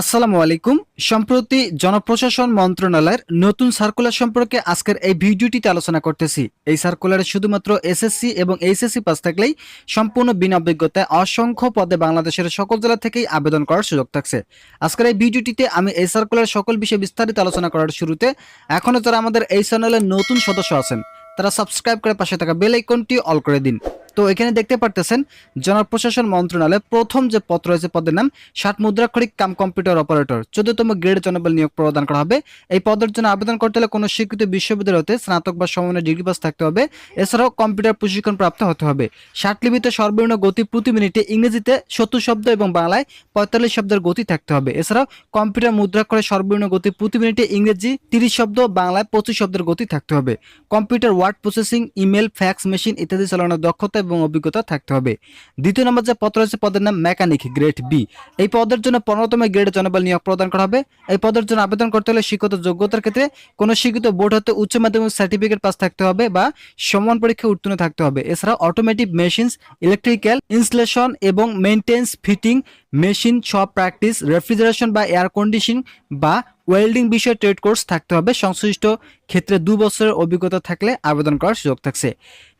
আসসালামু আলাইকুম। সম্প্রতি জনপ্রশাসন মন্ত্রণালয়ের নতুন সার্কুলার সম্পর্কে আজকের এই ভিডিওটিতে আলোচনা করতেছি। এই সার্কুলারে শুধুমাত্র এসএসসি এবং এইচএসসি পাস থাকলেই সম্পূর্ণ বিনা অভিজ্ঞতায় অসংখ্য পদে বাংলাদেশের সকল জেলা থেকেই আবেদন করার সুযোগ থাকছে। আজকের এই ভিডিওটিতে আমি এই সার্কুলার সকল বিষয়ে বিস্তারিত আলোচনা করার শুরুতে এখনও যারা আমাদের এই চ্যানেলের নতুন সদস্য আছেন, তারা সাবস্ক্রাইব করে পাশে থাকা বেল আইকনটি অল করে দিন। তো এখানে দেখতে পারতেছেন জনপ্রশাসন মন্ত্রণালয় প্রথম যে পদ রয়েছে পদের নাম, ষাট মুদ্রাক্ষরিক কাম কম্পিউটার অপারেটর। চোদ্দতম গ্রেড জনবল নিয়োগ প্রদান করা হবে। এই পদের জন্য আবেদন করতে হলে কোনো স্বীকৃত বিশ্ববিদ্যালয়তে স্নাতক বা সমমানের ডিগ্রি পাস থাকতে হবে। এছাড়াও কম্পিউটার প্রশিক্ষণ প্রাপ্ত হতে হবে। ষাট লিপিতে সর্বনিম্ন গতি প্রতি মিনিটে ইংরেজিতে সত্তর শব্দ এবং বাংলায় পঁয়তাল্লিশ শব্দের গতি থাকতে হবে। এছাড়াও কম্পিউটার মুদ্রাক্ষরে সর্বনিম্ন গতি প্রতি মিনিটে ইংরেজি তিরিশ শব্দ, বাংলায় পঁচিশ শব্দের গতি থাকতে হবে। Computer word processing, email, fax, machine ইত্যাদি চালানোর দক্ষতা এবং অভিজ্ঞতা থাকতে হবে। দ্বিতীয় নম্বর যে পদ রয়েছে, পদের নাম মেকানিক গ্রেড বি। এই পদের জন্য পনেরোতম গ্রেড জনবল নিয়োগ প্রদান করা হবে। এই পদের জন্য আবেদন করতে হলে শিক্ষিত যোগ্যতার ক্ষেত্রে কোনো শিক্ষিত বোর্ড হতে উচ্চ মাধ্যমিক সার্টিফিকেট পাস থাকতে হবে বা সমান পরীক্ষায় উত্তীর্ণ থাকতে হবে। এছাড়া অটোমেটিক মেশিনস ইলেকট্রিক্যাল ইনস্টলেশন এবং মেনটেন্স ফিটিং মেশিন সব প্র্যাকটিস রেফ্রিজারেশন বা এয়ার কন্ডিশন বা ওয়েল্ডিং বিষয়ে ট্রেড কোর্স থাকতে হবে। সংশ্লিষ্ট ক্ষেত্রে দু বছরের অভিজ্ঞতা থাকলে আবেদন করার সুযোগ থাকছে।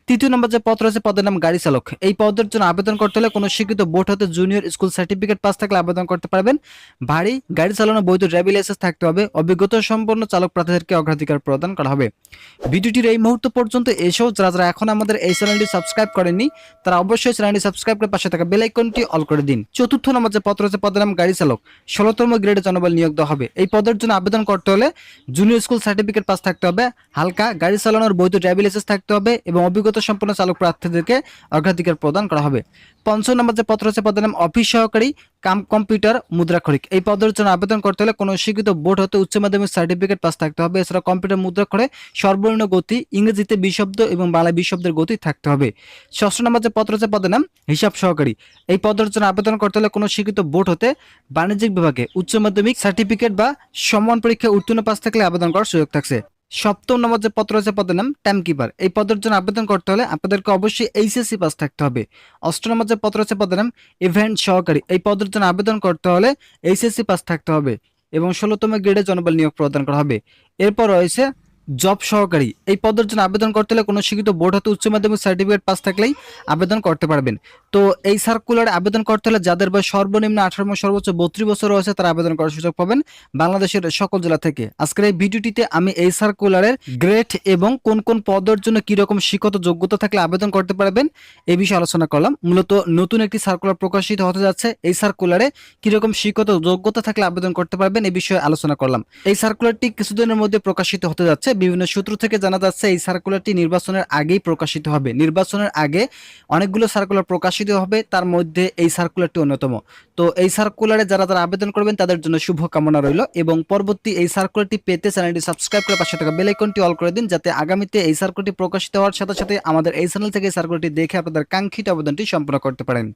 তৃতীয় নম্বর যে পদ রয়েছে, পদের নাম গাড়ি চালক। এই পদের জন্য আবেদন করতে হলে কোনো শিক্ষিত বোর্ড হতে জুনিয়র স্কুল সার্টিফিকেট পাস থাকলে আবেদন করতে পারবেন। ভারী গাড়ি চালানো বৈধ ড্রাইভিং লাইসেন্স থাকতে হবে। অভিজ্ঞতা সম্পন্ন চালক প্রার্থীদেরকে অগ্রাধিকার প্রদান করা হবে। ভিডিওটির এই মুহূর্ত পর্যন্ত এসেও যারা যারা এখন আমাদের এই চ্যানেলটি সাবস্ক্রাইব করেননি, তারা অবশ্যই চ্যানেলটি সাবস্ক্রাইব করে পাশে থাকা বেল আইকনটি অল করে দিন। চতুর্থ নম্বর যে পদ রয়েছে, পদের নাম গাড়ি চালক। ষোলোতম গ্রেডে জনবল নিয়োগ দেওয়া হবে। এই পদের জন্য আবেদন করতে হলে জুনিয়র স্কুল সার্টিফিকেট পাস থাকতে হবে। হালকা গাড়ি চালানোর বৈধ ড্রাইভিং লাইসেন্স থাকতে হবে এবং অভিজ্ঞতা সম্পন্ন চালক প্রার্থীদেরকে অগ্রাধিকার প্রদান করা হবে। পঞ্চম নম্বর যে পদ রয়েছে, পদের নাম অফিস সহকারী কাম কম্পিউটার মুদ্রাক্ষরিক। এই পদের জন্য আবেদন করতে হলে কোনো শিক্ষিত বোর্ড হতে উচ্চ মাধ্যমিক সার্টিফিকেট পাস থাকতে হবে। এছাড়া কম্পিউটার মুদ্রাক্ষরে সর্বনিম্ন গতি, ইংরেজিতে বিশব্দ এবং বাংলায় বিশব্দের গতি থাকতে হবে। ষষ্ঠ নম্বর যে পদ রয়েছে, পদের নাম হিসাব সহকারী। এই পদের জন্য আবেদন করতে হলে কোনো শিক্ষিত বোর্ড হতে বাণিজ্যিক বিভাগে উচ্চ মাধ্যমিক সার্টিফিকেট বা সমান পরীক্ষায় উত্তীর্ণ পাস থাকলে আবেদন করার সুযোগ থাকছে। সপ্তম নম্বর যে পদ রয়েছে, পদের নাম টাইম কিপার এই পদের জন্য আবেদন করতে হলে আপনাদেরকে অবশ্যই এইচএসসি পাস থাকতে হবে। অষ্ট নম্বর যে পদ রয়েছে, পদের নাম ইভেন্ট সহকারী। এই পদের জন্য আবেদন করতে হলে এইচএসসি পাস থাকতে হবে এবং ষোলোতম গ্রেডে জনবল নিয়োগ প্রদান করা হবে। এরপর রয়েছে জব সহকারী। এই পদের জন্য আবেদন করতে হলে কোনো শিক্ষিত বোর্ড হতে উচ্চ মাধ্যমিক সার্টিফিকেট পাস থাকলেই আবেদন করতে পারবেন। তো এই সার্কুলারে আবেদন করতে হলে যাদের বয়স সর্বনিম্ন আঠারো এবং সর্বোচ্চ বত্রিশ বছর রয়েছে, তারা আবেদন করার সুযোগ পাবেন বাংলাদেশের সকল জেলা থেকে। আজকের এই ভিডিওটিতে আমি এই সার্কুলারের গ্রেড এবং কোন কোন পদের জন্য কীরকম শিক্ষত যোগ্যতা থাকলে আবেদন করতে পারবেন এই বিষয়ে আলোচনা করলাম। মূলত নতুন একটি সার্কুলার প্রকাশিত হতে যাচ্ছে। এই সার্কুলারে কীরকম শিক্ষত যোগ্যতা থাকলে আবেদন করতে পারবেন এই বিষয়ে আলোচনা করলাম। এই সার্কুলারটি কিছুদিনের মধ্যে প্রকাশিত হতে যাচ্ছে বিভিন্ন সূত্র থেকে জানা যাচ্ছে, এই সার্কুলারটি নির্বাচনের আগেই প্রকাশিত হবে। নির্বাচনের আগে অনেকগুলো সার্কুলার প্রকাশিত হবে, তার মধ্যে এই সার্কুলারটি অন্যতম। তো এই সার্কুলারে যারা যারা আবেদন করবেন, তাদের জন্য শুভ কামনা রইল এবং পরবর্তী এই সার্কুলারটি পেতে চ্যানেলটি সাবস্ক্রাইব করে পাশে থাকা বেল আইকনটি অল করে দিন, যাতে আগামীতে এই সার্কুলারটি প্রকাশিত হওয়ার সাথে সাথে আমাদের এই চ্যানেল থেকে এই সার্কুলারটি দেখে আপনাদের কাঙ্ক্ষিত আবেদনটি সম্পন্ন করতে পারেন।